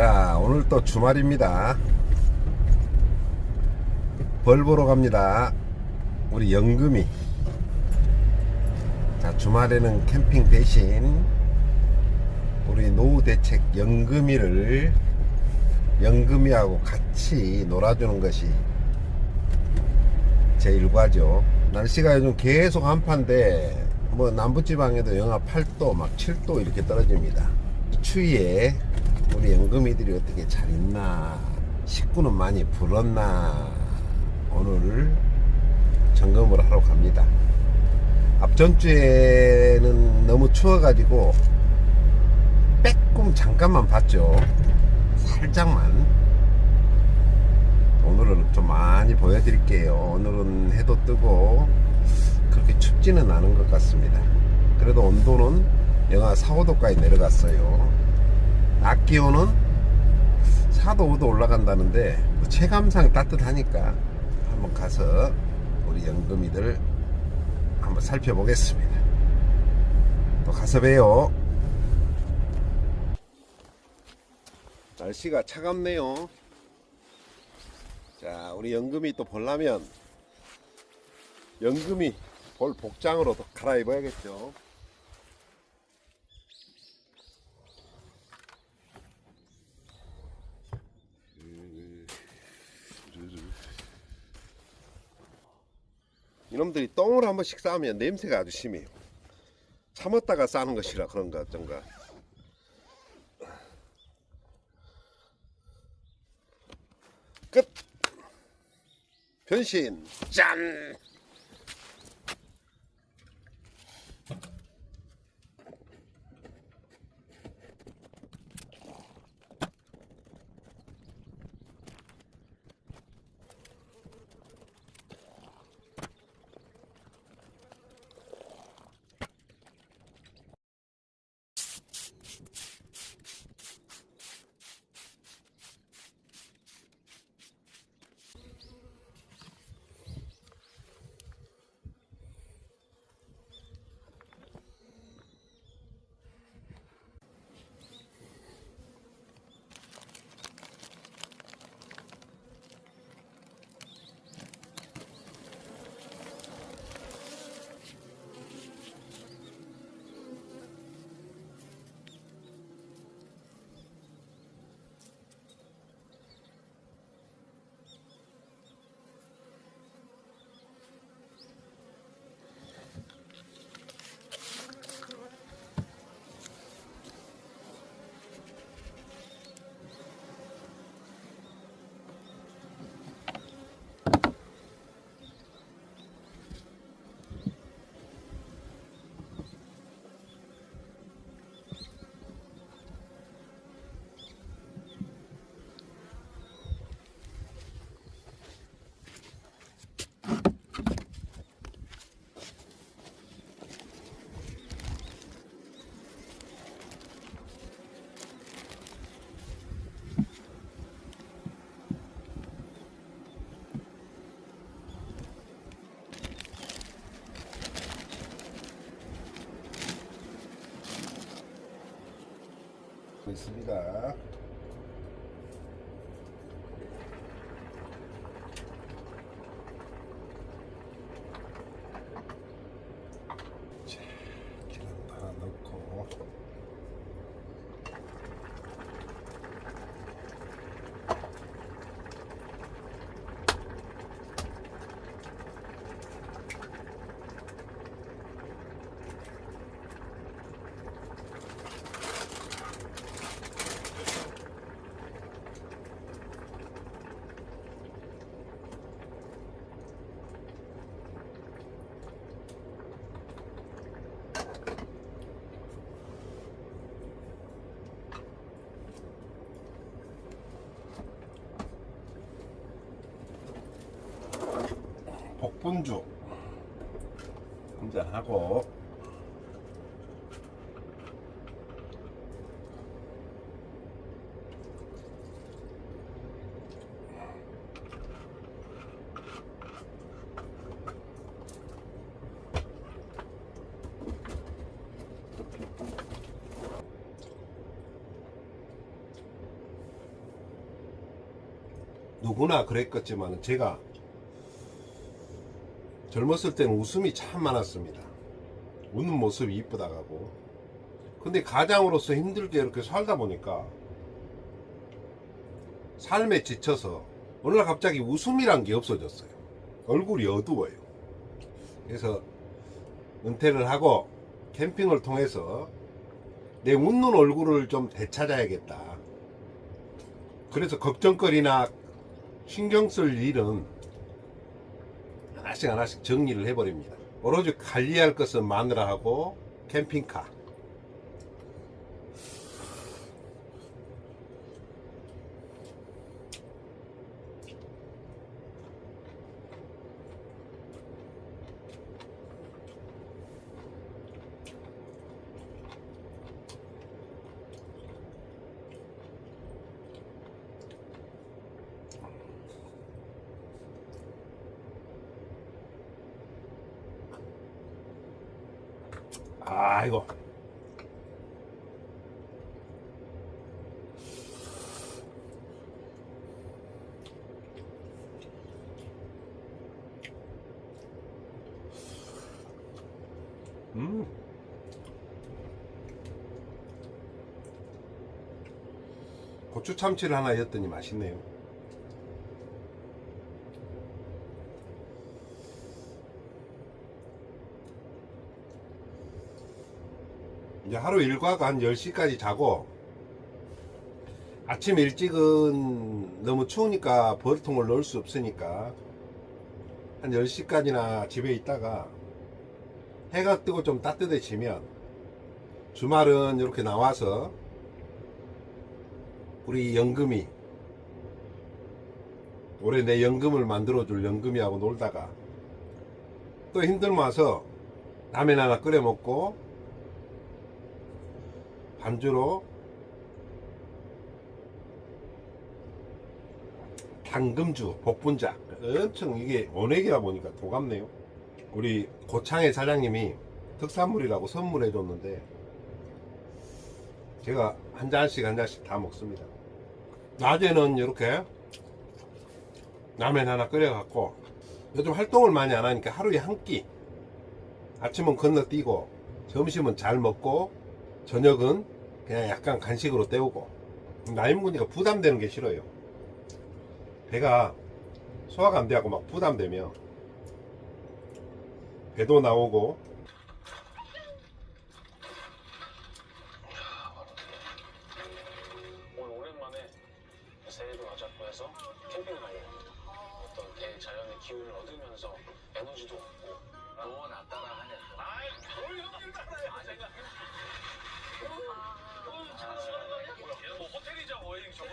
자 오늘 또 주말입니다. 벌 보러 갑니다. 우리 영금이. 자 주말에는 캠핑 대신 우리 노후 대책 영금이를 영금이하고 같이 놀아주는 것이 제 일과죠. 날씨가 요즘 계속 한파인데 뭐 남부지방에도 영하 8도 막 7도 이렇게 떨어집니다. 이 추위에 우리 연금이들이 어떻게 잘 있나 식구는 많이 불었나 오늘 점검을 하러 갑니다. 앞전 주에는 너무 추워가지고 빼꼼 잠깐만 봤죠. 살짝만. 오늘은 좀 많이 보여드릴게요. 오늘은 해도 뜨고 그렇게 춥지는 않은 것 같습니다. 그래도 온도는 영하 4, 5도까지 내려갔어요 낮 기온은 4도 5도 올라간다는데 뭐 체감상 따뜻하니까 한번 가서 우리 연금이들 한번 살펴보겠습니다. 또 가서 봬요. 날씨가 차갑네요. 자, 우리 연금이 또 보려면 연금이 볼 복장으로 또 갈아입어야겠죠. 이놈들이 똥을 한 번씩 싸면 냄새가 아주 심해요. 참았다가 싸는 것이라 그런가 어쩐가. 끝. 변신. 짠. 복분주. 한잔하고. 누구나 그랬겠지만 제가 젊었을 때는 웃음이 참 많았습니다. 웃는 모습이 이쁘다 가고. 근데 가장으로서 힘들게 이렇게 살다 보니까 삶에 지쳐서 어느 날 갑자기 웃음이란 게 없어졌어요. 얼굴이 어두워요. 그래서 은퇴를 하고 캠핑을 통해서 내 웃는 얼굴을 좀 되찾아야겠다. 그래서 걱정거리나 신경 쓸 일은 하나씩 하나씩 정리를 해버립니다. 오로지 관리할 것은 마누라하고 캠핑카. 아이고. 음. 고추 참치를 하나 였더니 맛있네요. 이제 하루 일과가 한 10시까지 자고 아침 일찍은 너무 추우니까 버리통을 넣을 수 없으니까 한 10시까지나 집에 있다가 해가 뜨고 좀 따뜻해지면 주말은 이렇게 나와서 우리 연금이 올해 내 연금을 만들어줄 연금이하고 놀다가 또 힘들면 와서 라면 하나 끓여 먹고 반주로 당금주, 복분자. 엄청 이게 원액이라 보니까 도갑네요. 우리 고창의 사장님이 특산물이라고 선물해 줬는데 제가 한 잔씩 한 잔씩 다 먹습니다. 낮에는 이렇게 라면 하나 끓여 갖고 요즘 활동을 많이 안 하니까 하루에 한 끼. 아침은 건너뛰고 점심은 잘 먹고 저녁은 그냥 약간 간식으로 때우고 나이 먹으니까 부담되는 게 싫어요. 배가 소화가 안 돼하고 막 부담되면 배도 나오고. 오랜만에 새해도 맞았고 해서 캠핑을 가려고 합니다. 어떤 대자연의 기운을 얻으면서 에너지도 얻고 너나 따라하냐 아이 뭘 형님 따라해 뭐 호텔이자 워잉 저거